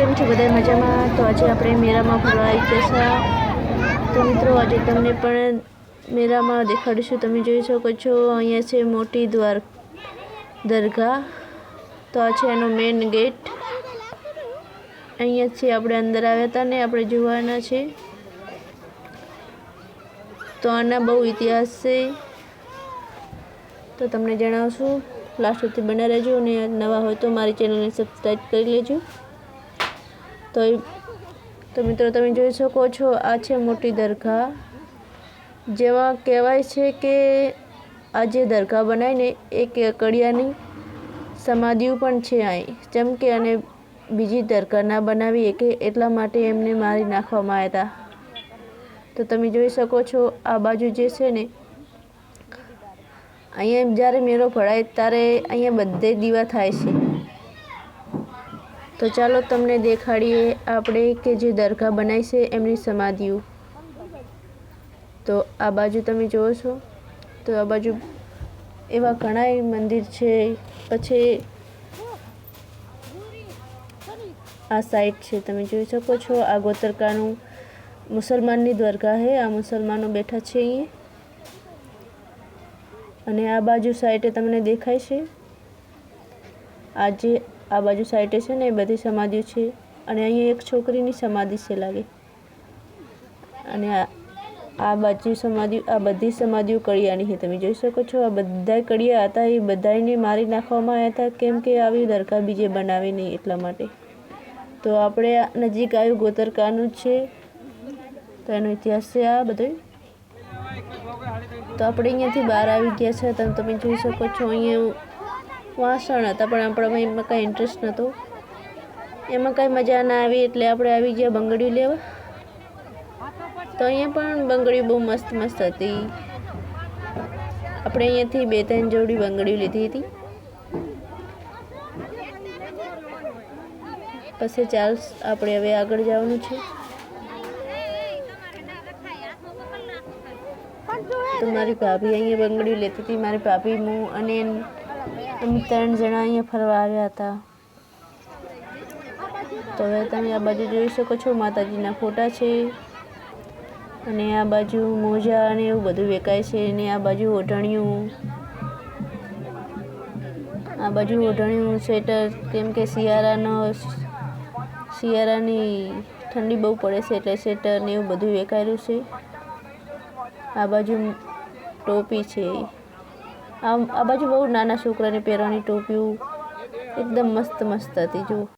કેમ છો? બધા મજામાં? તો આજે આપણે મેળામાં ફરવા આવી છે. તો મિત્રો, આજે તમને પણ મેળામાં દેખાડીશું. તમે જોઈ શકો છો, અહીંયા છે મોટી દ્વાર, દરગાહ. તો આ છે એનો મેઇન ગેટ અહીંયાથી આપણે અંદર આવ્યા હતા ને, આપણે જોવાના છે. તો આના બહુ ઇતિહાસ છે. તો તમને જણાવશું. લાસ્ટ સુધી બના રહેજો અને નવા હોય તો મારી ચેનલને સબસ્ક્રાઈબ કરી લેજો. તો તો મિત્રો, તમે જોઈ શકો છો, આ છે મોટી દરગાહ, જેમાં કહેવાય છે કે આ જે દરગાહ બનાવીને એક કડિયાની સમાધિઓ પણ છે અહીં જેમ કે અને બીજી દરગાહ ના બનાવી કે એટલા માટે એમને મારી નાખવામાં આવ્યા હતા તો તમે જોઈ શકો છો, આ બાજુ જે છે ને, અહીંયા જ્યારે મેળો ભરાય, ત્યારે અહીંયા બધે દીવા થાય છે. તો ચાલો તમને દેખાડીએ આપણે કે જે દરગાહ બનાવી છે એમની સમાધિઓ. તો આ બાજુ તમે જુઓ છો. તો આ બાજુ એવા ઘણાય મંદિર છે. પછી આ સાઈડ છે. તમે જોઈ શકો છો આ ગોતરકાનું મુસલમાનની દરગાહ છે આ મુસલમાનો બેઠા છે અહીં. અને આ બાજુ સાઈડે તમને દેખાય છે. આ જે આ બાજુ સાઈડે છે ને એ બધી સમાધિઓ છે. અને અહીંયા એક છોકરીની સમાધિ છે લાગે. અને આ બાજુ સમાધિ, આ બધી સમાધિઓ કડિયાની છે. તમે જોઈ શકો છો, આ બધા કડિયા હતા. એ બધાને મારી નાખવામાં આવ્યા હતા કેમ કે આવી દરકા બીજે બનાવી નહીં એટલા માટે. તો આપણે નજીક આવ્યું ગોતરકાનું છે. તો એનો ઇતિહાસ છે આ બધો તો આપણે અહીંયાથી બહાર આવી ગયા છે. તમે તમે જોઈ શકો છો, અહીંયા વાસણ હતા, પણ આપણામાં એમાં કાંઈ ઇન્ટરેસ્ટ નહોતો. એમાં કાંઈ મજા ના આવી એટલે આપણે આવી ગયા બંગડીઓ લેવા. તો અહીંયા પણ બંગડીઓ બહુ મસ્ત મસ્ત હતી. આપણે અહીંયાથી બે ત્રણ જોડી બંગડીઓ લીધી હતી. પછી ચાલ, આપણે હવે આગળ જવાનું છે. તો મારી ભાભી અહીંયા બંગડીઓ લેતી હતી, મારી ભાભી, હું અને અમે ત્રણ જણા અહીંયા ફરવા આવ્યા હતા. તો હવે તમે આ બાજુ જોઈ શકો છો, માતાજીના ફોટા છે. અને આ બાજુ મોજા અને એવું બધું વેકાય છે અને આ બાજુ ઓઢણિયું. આ બાજુ ઓઢણિયું સ્વેટર, કેમ કે શિયાળાનો શિયાળાની ઠંડી બહુ પડે છે એટલે સ્વેટર ને એવું બધું વેકાયેલું છે. આ બાજુ ટોપી છે. આ આ બાજુ બહુ નાના છોકરાને પહેરવાની ટોપીઓ એકદમ મસ્ત મસ્ત હતી જો